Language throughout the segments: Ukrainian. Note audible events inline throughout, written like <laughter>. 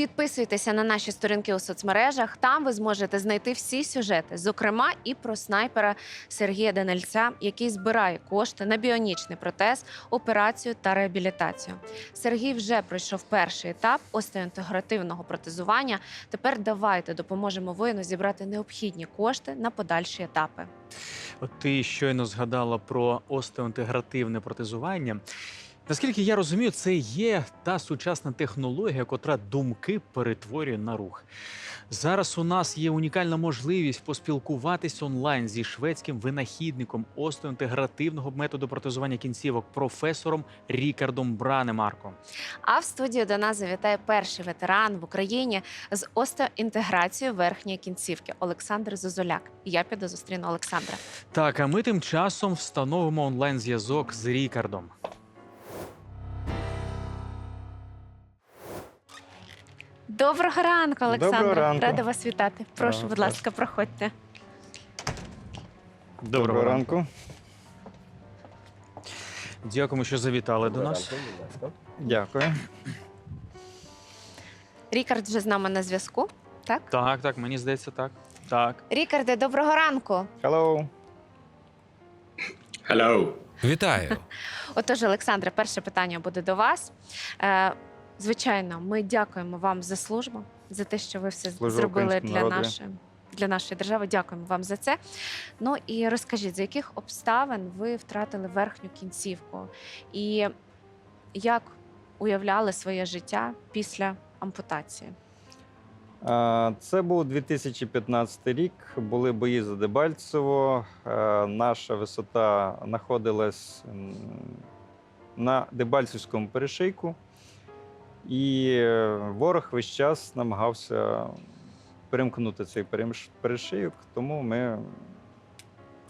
Підписуйтеся на наші сторінки у соцмережах. Там ви зможете знайти всі сюжети, зокрема і про снайпера Сергія Данильця, який збирає кошти на біонічний протез, операцію та реабілітацію. Сергій вже пройшов перший етап остеоінтегративного протезування. Тепер давайте допоможемо воїну зібрати необхідні кошти на подальші етапи. От ти щойно згадала про остеоінтегративне протезування. Наскільки я розумію, це є та сучасна технологія, котра думки перетворює на рух. Зараз у нас є унікальна можливість поспілкуватись онлайн зі шведським винахідником остеоінтегративного методу протезування кінцівок професором Рікардом Бранемарком. А в студію до нас завітає перший ветеран в Україні з остеоінтеграцією верхньої кінцівки Олександр Зозуляк. Я піду зустріну Олександра. Так, а ми тим часом встановимо онлайн-зв'язок з Рікардом. Доброго ранку, Олександр. Доброго ранку. Рада вас вітати. Прошу, Рада будь вас. ласка, проходьте. Доброго ранку. Дякуємо, що завітали до нас. Дякую. Рікард вже з нами на зв'язку. Так, Так, так, мені здається, так. Так. Рікарде, доброго ранку. Hello. Hello. Вітаю! <laughs> Отож, Олександре, перше питання буде до вас. Е, звичайно, ми дякуємо вам за службу, за те, що ви все Служу зробили для нашої. Для нашої держави дякуємо вам за це. Ну і розкажіть, за яких обставин ви втратили верхню кінцівку, і як уявляли своє життя після ампутації? Це був 2015 рік. Були бої за Дебальцево. Наша висота знаходилась на Дебальцевському перешийку. І е, ворог весь час намагався перемкнути цей перешийок, тому ми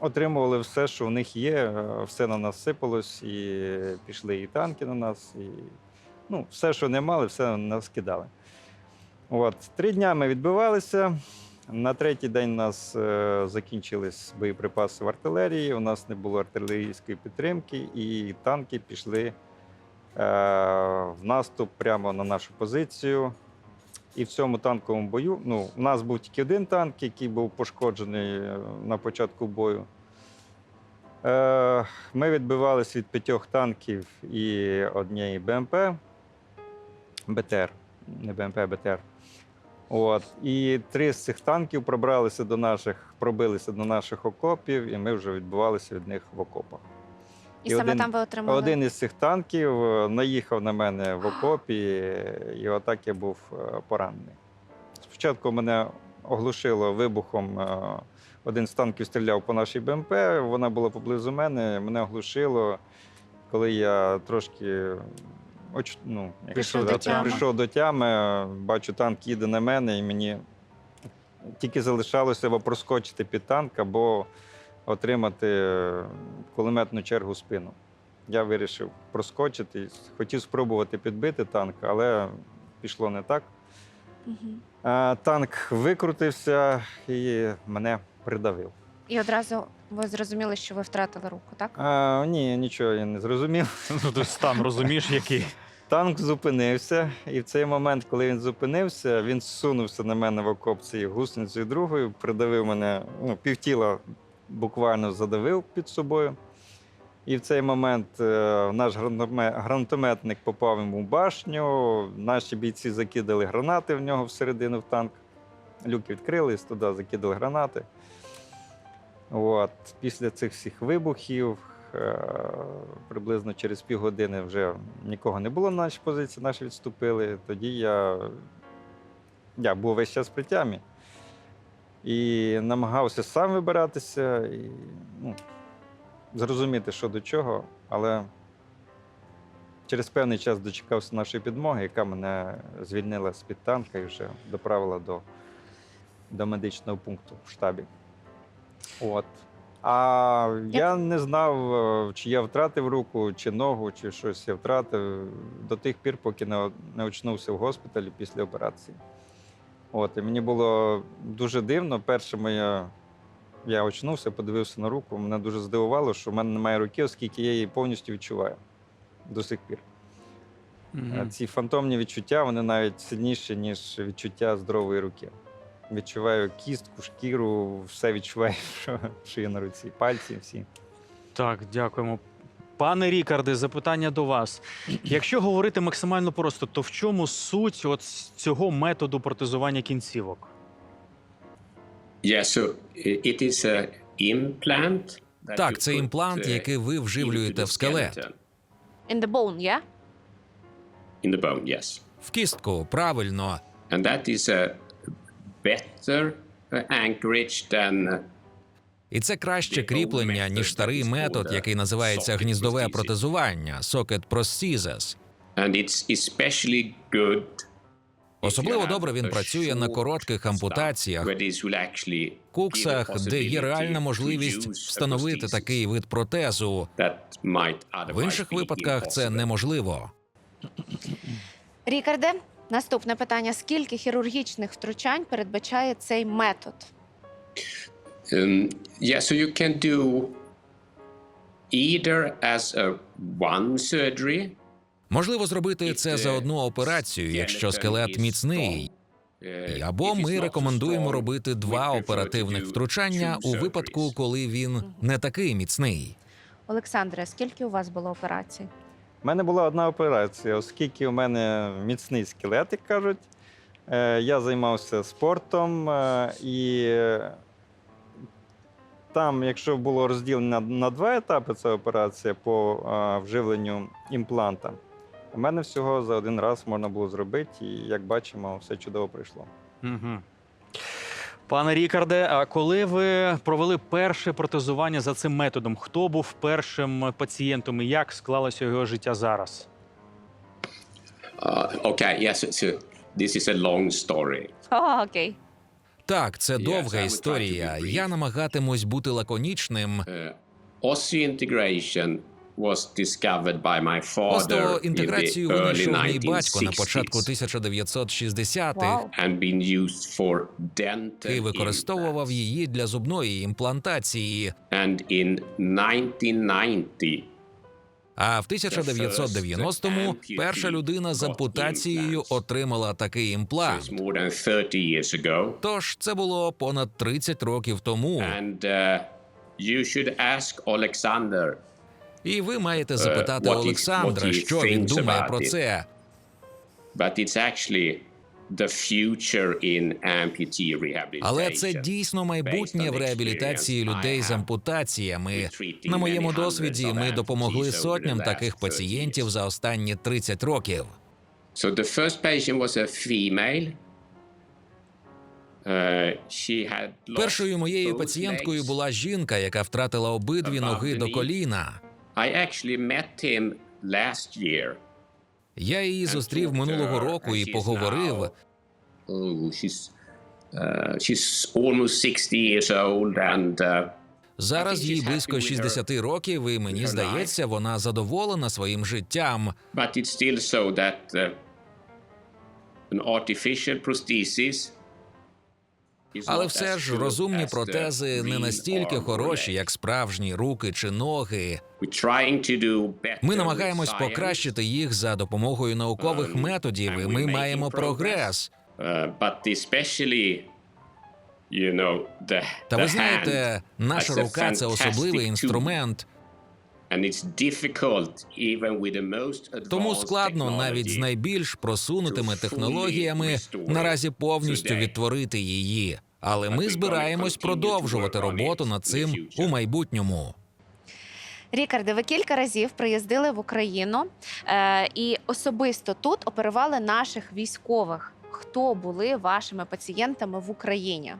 отримували все, що в них є, е, все на нас сипалось, і пішли і танки на нас, і ну, все, що не мали, все на нас кидали. От, три дня ми відбивалися. На третій день у нас е, закінчились боєприпаси в артилерії, у нас не було артилерійської підтримки, і танки пішли в наступ прямо на нашу позицію. І в цьому танковому бою ну, у нас був тільки один танк, який був пошкоджений е, на початку бою. Е, ми відбивалися від п'ятьох танків і однієї БМП. БТР, не БМП, БТР. От. І три з цих танків пробралися до наших, пробилися до наших окопів, і ми вже відбувалися від них в окопах. І, І саме один- там ви отримали Один із цих танків е, наїхав на мене в окопі, і отак я був е, поранений. Спочатку мене оглушило вибухом. е, Один з танків стріляв по нашій БМП, вона була поблизу мене, мене оглушило. Коли я трошки оч... ну, Прийшов до тями. прийшов до тями, бачу, танк їде на мене, і мені тільки залишалося або проскочити під танк, або отримати е, кулеметну чергу спину. Я вирішив проскочити, хотів спробувати підбити танк, але пішло не так. А, танк викрутився і мене придавив. І одразу ви зрозуміли, що ви втратили руку, так? А, ні, нічого я не зрозумів. Ну, стан розумієш, який. Танк зупинився, і в цей момент, коли він зупинився, він зсунувся на мене в окоп цією гусеницею другою, придавив мене, ну, півтіла буквально задавив під собою. І в цей момент е, наш гранатометник попав йому в башню. Наші бійці закидали гранати в нього всередину в танк. Люки відкрились, туди закидали гранати. От. Після цих всіх вибухів, е, приблизно через півгодини вже нікого не було на нашій позиції, наші відступили. Тоді я, я був весь час при тямі і намагався сам вибиратися і ну, зрозуміти, що до чого, але через певний час дочекався нашої підмоги, яка мене звільнила з-під танка і вже доправила до, до медичного пункту в штабі. От. А я не знав, е, чи я втратив руку, чи ногу, чи щось я втратив до тих пір, поки не очнувся в госпіталі після операції. От, і мені було дуже дивно. Перше моє, я очнувся, подивився на руку. Мене дуже здивувало, що в мене немає руки, оскільки я її повністю відчуваю до сих пір. Е, Ці фантомні відчуття вони навіть сильніші, ніж відчуття здорової руки. Відчуваю кістку, шкіру, все відчуваю, <laughs> що, що є на руці, пальці всі. Так, дякуємо. Пане Рікарде, запитання до вас. Якщо говорити максимально просто, то в чому суть от цього методу протезування кінцівок? Yeah, so it is a implant. Так, це імплант, uh, який ви вживлюєте в скелет. In the bone, yeah? In the bone, yes. В кістку, правильно. And that is a better uh, anchorage than І це краще кріплення, ніж старий метод, який називається гніздове протезування socket prosthesis. and it's especially good. Особливо добре він працює на коротких ампутаціях, куксах, де є реальна можливість встановити такий вид протезу. В інших випадках це неможливо. Рікарде, наступне питання: скільки хірургічних втручань передбачає цей метод? Um, yeah, so you can do either as a one surgery. Можливо зробити це за одну операцію, якщо скелет міцний. uh, Або ми рекомендуємо робити два оперативних втручання у випадку, коли він не такий міцний. Олександре, скільки у вас було операцій? У мене була одна операція, оскільки у мене міцний скелет, як кажуть. Е, Я займався спортом е, і там, якщо було розділено на, два етапи ця операція по вживленню імпланта, у мене всього за один раз можна було зробити, і як бачимо, все чудово пройшло. Угу. Пане Рікарде, а коли ви провели перше протезування за цим методом, хто був першим пацієнтом і як склалося його життя зараз? Uh, okay, yes, so this is a long story. О, окей. Так, це довга історія. Я намагатимусь бути лаконічним. Остеоінтеграцію early винайшов мій батько на початку 1960-х Вау. and been used for dental і використовував її для зубної імплантації. And in 1990, А в 1990-му перша людина з ампутацією отримала такий імплант. it's more than 30 years ago, Тож це було понад 30 років тому. uh, І ви маєте запитати Олександра, що він думає про це. but it's actually the future in amputee rehabilitation. Але це дійсно майбутнє в реабілітації людей з ампутаціями. На моєму досвіді ми допомогли сотням таких пацієнтів за останні 30 років. So the first patient was a female. Uh, Першою моєю пацієнткою була жінка, яка втратила обидві ноги до коліна. I actually met him last year. Я її зустрів минулого року і поговорив. now- Oh, she's uh, she's almost 60 years old and uh, Зараз їй близько happy with her- 60 років, і мені здається, вона задоволена своїм життям. but it's still so uh, an artificial prosthesis is Але все ж розумні протези не настільки хороші, як справжні руки чи ноги. Ми намагаємось покращити їх за допомогою наукових Um, методів, і ми маємо прогрес. uh, Та ви знаєте, наша рука це особливий інструмент, тому складно навіть з найбільш просунутими технологіями наразі повністю відтворити її. Але ми збираємось продовжувати роботу над цим у майбутньому. Рікарде, ви кілька разів приїздили в Україну е, і особисто тут оперували наших військових. Хто були вашими пацієнтами в Україні?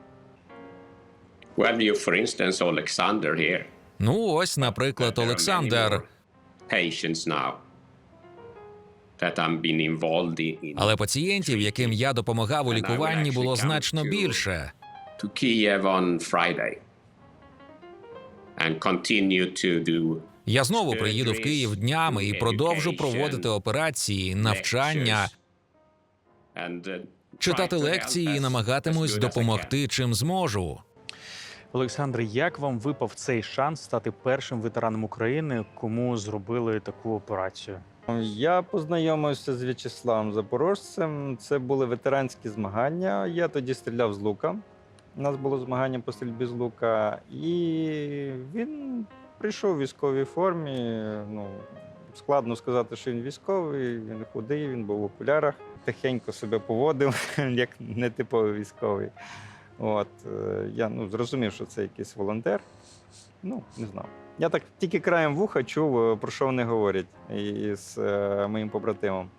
Well, you, for instance, Alexander here. Ну, ось, наприклад, Олександр. Але пацієнтів, яким я допомагав у лікуванні, було значно більше. Я знову приїду в Київ днями і продовжу проводити операції, навчання, uh, читати лекції і намагатимусь допомогти чим зможу. Олександр, як вам випав цей шанс стати першим ветераном України, кому зробили таку операцію? Я познайомився з В'ячеславом Запорожцем. Це були ветеранські змагання. Я тоді стріляв з лука. У нас було змагання по стрільбі з лука. І він прийшов у військовій формі. Ну, складно сказати, що він військовий, він худий, він був в окулярах, тихенько себе поводив, <laughs> як нетиповий військовий. От, е, я ну, зрозумів, що це якийсь волонтер. Ну, не знав. Я так тільки краєм вуха чув, е, про що вони говорять із е, моїм побратимом.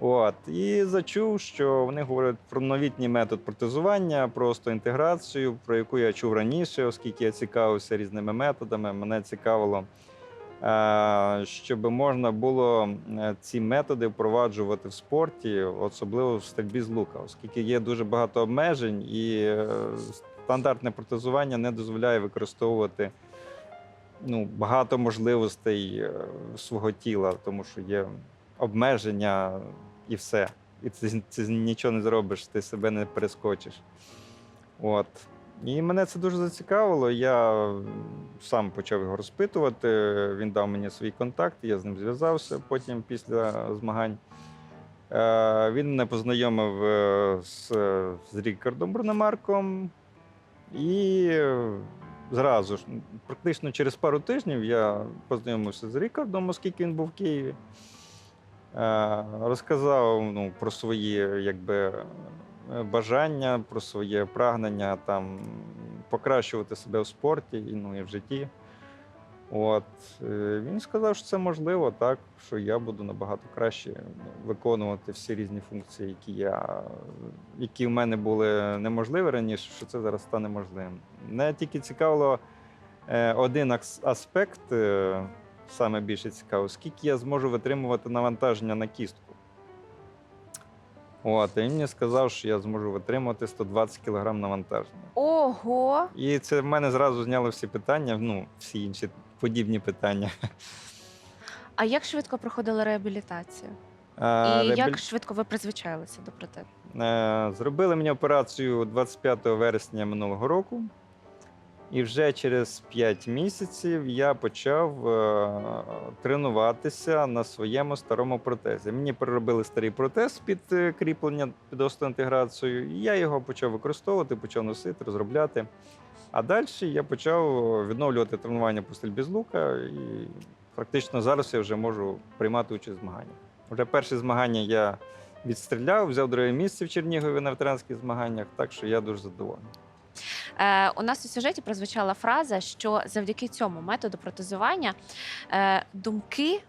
От. І зачув, що вони говорять про новітній метод протезування, про остеоінтеграцію, про яку я чув раніше, оскільки я цікавився різними методами. Мене цікавило, щоб можна було е, ці методи впроваджувати в спорті, особливо в стрільбі з лука, оскільки є дуже багато обмежень, і е, стандартне протезування не дозволяє використовувати ну, багато можливостей е, свого тіла, тому що є обмеження і все. І це, це нічого не зробиш, ти себе не перескочиш. От. І мене це дуже зацікавило. Я сам почав його розпитувати. Він дав мені свій контакт, я з ним зв'язався потім після змагань. Е, Він мене познайомив е, з, з Рікардом Брунемарком. І зразу ж, практично через пару тижнів я познайомився з Рікардом, оскільки він був в Києві. Е, Розказав ну, про свої якби, бажання, про своє прагнення там, покращувати себе в спорті і, ну, і в житті. От. е, Він сказав, що це можливо, так, що я буду набагато краще ну, виконувати всі різні функції, які, я, які в мене були неможливі раніше, що це зараз стане можливим. Мене тільки цікавило е, один аспект, е, саме більше цікаво, скільки я зможу витримувати навантаження на кістку. От, і він мені сказав, що я зможу витримувати 120 кг навантаження. Ого! І це в мене зразу зняло всі питання, ну, всі інші подібні питання. <laughs> А як швидко проходила реабілітація? А, І реабілі- як швидко ви призвичаїлися до протезу? Е, Зробили мені операцію 25 вересня минулого року. І вже через 5 місяців я почав е, тренуватися на своєму старому протезі. Мені переробили старий протез під е, кріплення під остеоінтеграцію, і я його почав використовувати, почав носити, розробляти. А далі я почав відновлювати тренування по стрільбі з лука, і практично зараз я вже можу приймати участь в змаганнях. Вже перші змагання я відстріляв, взяв друге місце в Чернігові на ветеранських змаганнях, так що я дуже задоволений. Е, у нас у сюжеті прозвучала фраза, що завдяки цьому методу протезування е, думки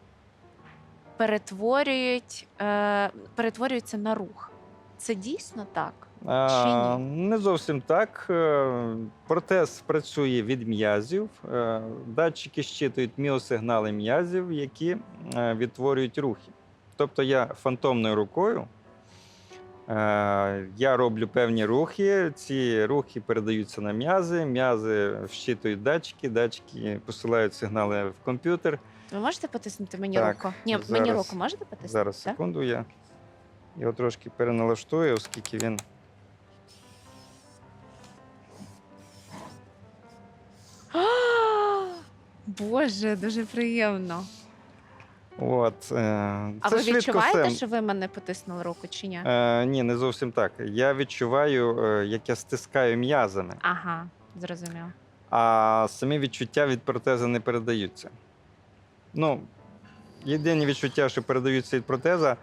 перетворюють, е, перетворюються на рух. Це дійсно так? Чи не зовсім так. Е, Протез працює від м'язів. Е, Датчики щитують міосигнали м'язів, які е, відтворюють рухи. Тобто я фантомною рукою. Е, Я роблю певні рухи, ці рухи передаються на м'язи, м'язи вщитують датчики, датчики посилають сигнали в комп'ютер. Ви можете потиснути мені Так, руку? Ні, мені руку можете потиснути? Зараз так? секунду я його трошки переналаштую, оскільки він. <gasps> Боже, дуже приємно. От, е, А це ви швидко відчуваєте, все. що ви мене потиснули руку чи ні? Е, ні, не зовсім так. Я відчуваю, е, як я стискаю м'язами, Ага, зрозуміло. а самі відчуття від протеза не передаються. Ну, єдині відчуття, що передаються від протеза,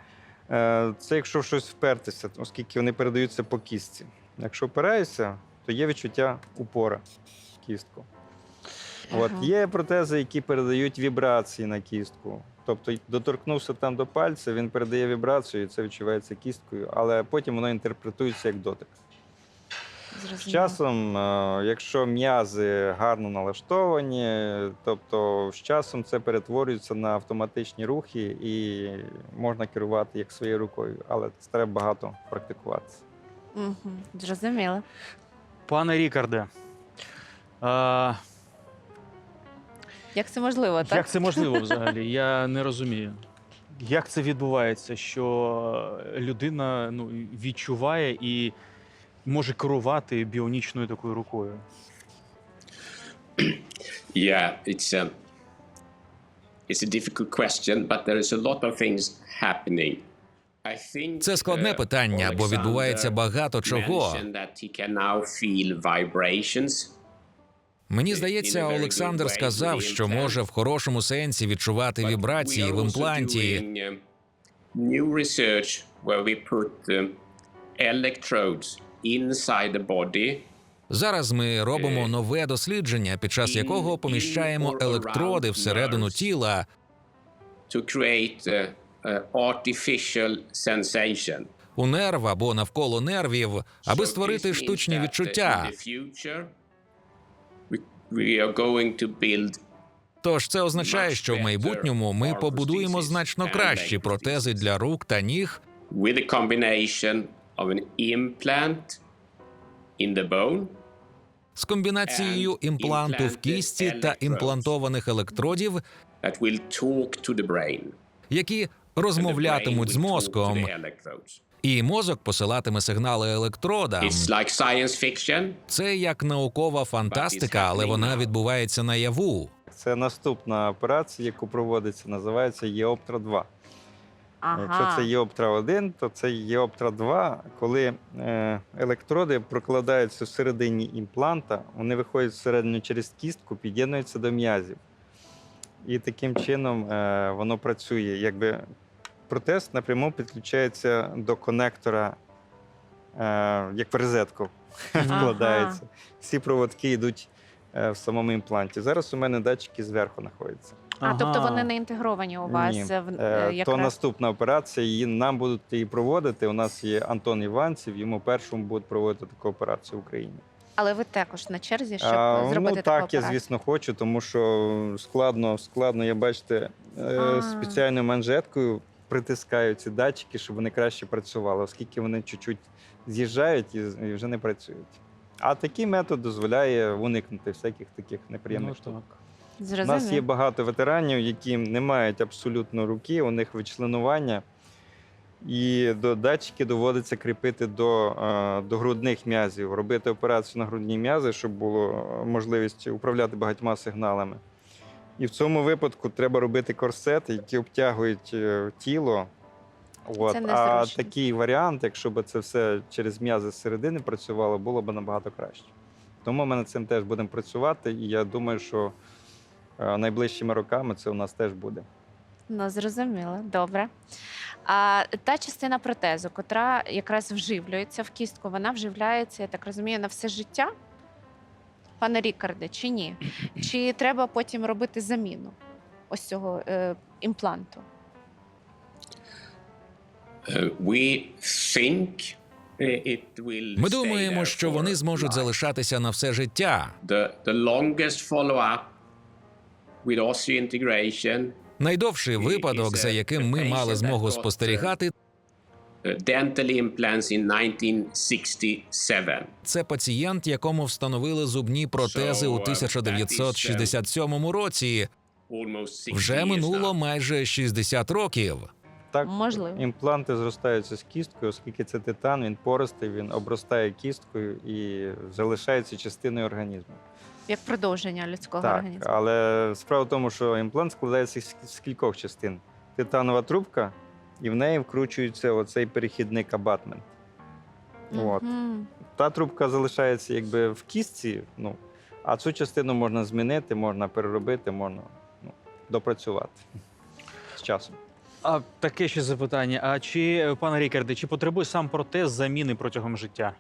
е, це якщо в щось впертися, оскільки вони передаються по кістці. Якщо впираєшся, то є відчуття упора в кістку. От, Ага. є протези, які передають вібрації на кістку. Тобто доторкнувся там до пальця, він передає вібрацію, і це відчувається кісткою, але потім воно інтерпретується як дотик. З часом, е, якщо м'язи гарно налаштовані, тобто з часом це перетворюється на автоматичні рухи і можна керувати як своєю рукою, але це треба багато практикуватися. Угу, зрозуміло. Пане Рікарде, а, Як це можливо, так? як це можливо взагалі? Я не розумію. Як це відбувається, що людина ну, відчуває і може керувати біонічною такою рукою? Yeah, it's a it's a difficult question, but there is a lot of things happening. I think, Це складне uh, питання, бо відбувається багато чого. Мені здається, Олександр сказав, що може в хорошому сенсі відчувати вібрації в імпланті. the body Зараз ми робимо Е, нове дослідження, під час якого поміщаємо електроди всередину тіла, у нерв або навколо нервів, аби створити штучні відчуття. In the future, we, we are going to build Тож це означає, що в майбутньому ми побудуємо значно кращі протези для рук та ніг with a combination of an implant in the bone з комбінацією імпланту в кісті та імплантованих електродів, that will talk to the brain. які розмовлятимуть з мозком. І мозок посилатиме сигнали електродам. It's like science fiction, Це як наукова фантастика, але вона відбувається наяву. Це наступна операція, яку проводиться, називається Єоптра 2. Якщо це Єоптра 1, то це Єоптра 2, коли е, електроди прокладаються всередині імпланта, вони виходять всередину через кістку, під'єднуються до м'язів. І таким чином е, воно працює. Якби протез напряму підключається до конектора, е, як в розетку <laughs> вкладається. Всі проводки йдуть е, в самому імпланті. Зараз у мене датчики зверху знаходяться. А, тобто вони не інтегровані у вас Ні. в Е, е, То наступна операція, її нам будуть її проводити. У нас є Антон Іванців, йому першому будуть проводити таку операцію в Україні. Але ви також на черзі, щоб А, зробити ну таку так, я операцію? звісно хочу, тому що складно, складно, я бачите, е, А. спеціальною манжеткою притискаю ці датчики, щоб вони краще працювали, оскільки вони чуть-чуть з'їжджають і, вже не працюють. А такий метод дозволяє уникнути всяких таких неприємних Ну, штук. так. У нас є багато ветеранів, які не мають абсолютно руки, у них вичленування, і до датчики доводиться кріпити до, е, до грудних м'язів, робити операцію на грудні м'язи, щоб було можливість управляти багатьма сигналами. І в цьому випадку треба робити корсети, які обтягують е, тіло. От. Це А такий варіант, якщо б це все через м'язи зсередини працювало, було б набагато краще. Тому ми над цим теж будемо працювати, і я думаю, що е, найближчими роками це у нас теж буде. Ну, зрозуміло, добре. А та частина протезу, котра якраз вживлюється в кістку, вона вживляється, я так розумію, на все життя? Пане Рікарде, чи ні? Чи треба потім робити заміну ось цього е, імпланту? We think it will Ми думаємо, що вони зможуть залишатися на все життя. The, the longest follow-up with osseointegration Найдовший випадок, за яким ми мали змогу спостерігати, dental implants in 1967. це пацієнт, якому встановили зубні протези у So, uh, 1967 році. Almost 60 Вже минуло майже 60 років. Так, Можливо. імпланти зростаються з кісткою, оскільки це титан, він пористий, він обростає кісткою і залишається частиною організму. Як продовження людського Так, організму? але справа в тому, що імплант складається з кількох частин: титанова трубка, і в неї вкручується оцей перехідник абатмент. От. Мгм. Та трубка залишається якби в кістці, ну, а цю частину можна змінити, можна переробити, можна ну, допрацювати з часом. А таке ще запитання: а чи, пане Рікарде, чи потребує сам протез заміни протягом життя?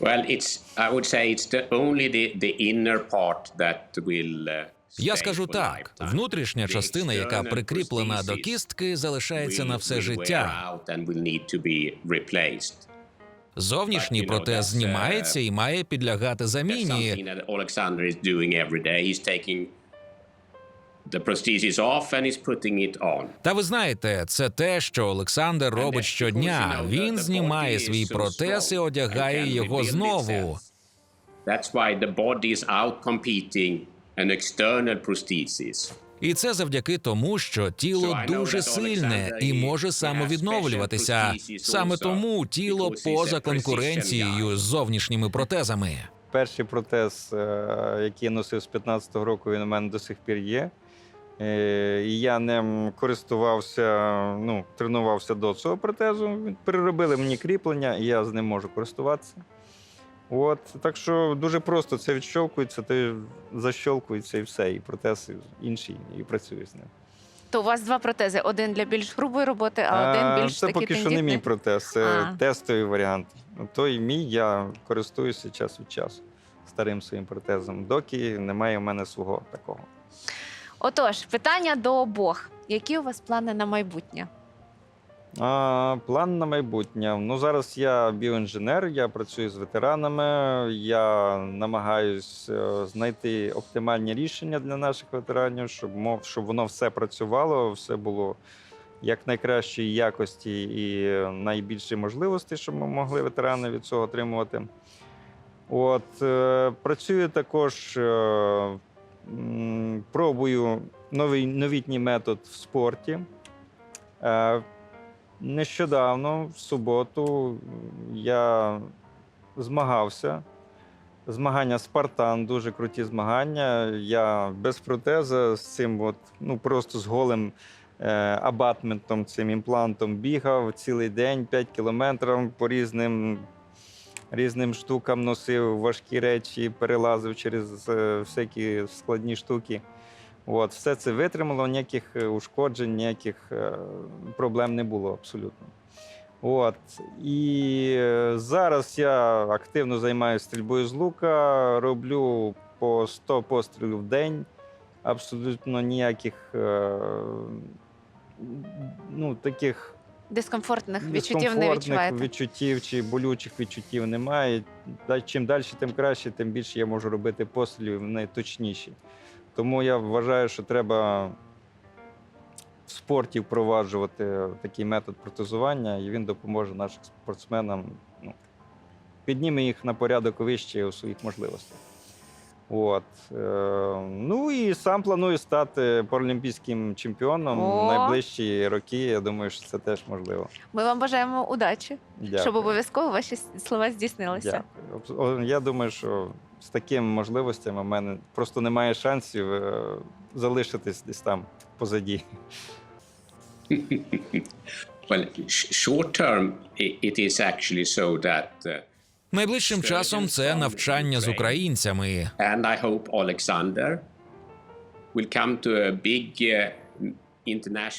Well, it's I would say it's the only the, the inner part that will uh, Я скажу так: внутрішня частина, яка прикріплена до кістки, залишається на все життя. out. Зовнішній протез uh, знімається і має підлягати заміні. Та ви знаєте, це те, що Олександр робить щодня. Він знімає свій протез і одягає його знову. That's why the body is outcompeting an external prosthesis. І це завдяки тому, що тіло дуже сильне і може самовідновлюватися. Саме тому тіло поза конкуренцією з зовнішніми протезами. перший протез, е, який я носив з 15-го року, він у мене до сих пір є. Е, І я ним користувався, ну, тренувався до цього протезу. Переробили мені кріплення, і я з ним можу користуватися. От, так що дуже просто це відщолкується, ти защолкується і все, і протез інший, і працює з ним. То у вас два протези: один для більш грубої роботи, а один більш це такий поки що не мій протез, це А. тестовий варіант. Той мій я користуюся час від часу старим своїм протезом, доки немає у мене свого такого. Отож, питання до обох. Які у вас плани на майбутнє? А, план на майбутнє. Ну зараз я біоінженер, я працюю з ветеранами. Я намагаюсь е, знайти оптимальні рішення для наших ветеранів, щоб мов, щоб воно все працювало, все було як найкращої якості і найбільші можливості, щоб ми могли ветерани від цього отримувати. От е, працюю також, е, пробую новий новітній метод в спорті. Е, Нещодавно, в суботу, я змагався. Змагання Спартан, дуже круті змагання. Я без протеза з цим, от, ну просто з голим е, абатментом, цим імплантом бігав цілий день, 5 кілометрів по різним, різним штукам носив важкі речі, перелазив через е, всякі складні штуки. От, все це витримало, ніяких е, ушкоджень, ніяких е, проблем не було абсолютно. От. І е, зараз я активно займаюся стрільбою з лука, роблю по 100 пострілів в день. Абсолютно ніяких ну, таких Дискомфортних відчуттів не дискомфортних відчуваєте? відчуттів чи болючих відчуттів немає. Чим далі, тим краще, тим більше я можу робити пострілів, вони точніші. Тому я вважаю, що треба в спорті впроваджувати такий метод протезування, і він допоможе нашим спортсменам, ну, підніме їх на порядок вище у своїх можливостях. От. Ну і сам планую стати паралімпійським чемпіоном О! в найближчі роки. Я думаю, що це теж можливо. Ми вам бажаємо удачі, Дякую. щоб обов'язково ваші слова здійснилися. Дякую. Я думаю, що з такими можливостями в мене просто немає шансів е, залишитись десь там позаді. <laughs> Well, sh- short term, it is actually so that. Найближчим часом це навчання з українцями. and I hope Alexander will come to a big uh.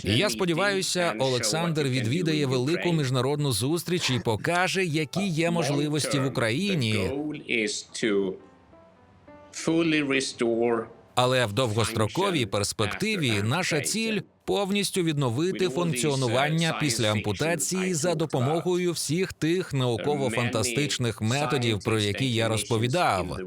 І я сподіваюся, Олександр відвідає велику міжнародну зустріч і покаже, які є можливості в Україні. Але в довгостроковій перспективі наша ціль повністю відновити функціонування після ампутації за допомогою всіх тих науково-фантастичних методів, про які я розповідав.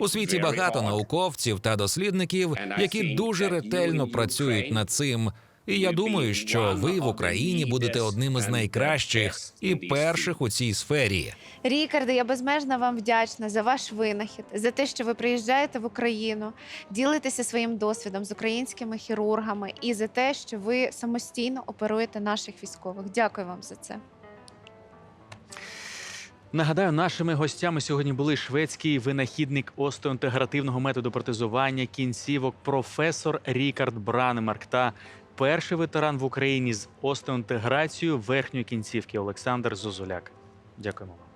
У світі багато науковців та дослідників, які дуже ретельно працюють над цим. І я думаю, що ви в Україні будете одним із найкращих і перших у цій сфері. Рікарде, я безмежно вам вдячна за ваш винахід, за те, що ви приїжджаєте в Україну, ділитеся своїм досвідом з українськими хірургами і за те, що ви самостійно оперуєте наших військових. Дякую вам за це. Нагадаю, нашими гостями сьогодні були шведський винахідник остеоінтегративного методу протезування кінцівок, професор Рікард Бранемарк та перший ветеран в Україні з остеонтеграцією верхньої кінцівки Олександр Зозуляк. Дякуємо вам.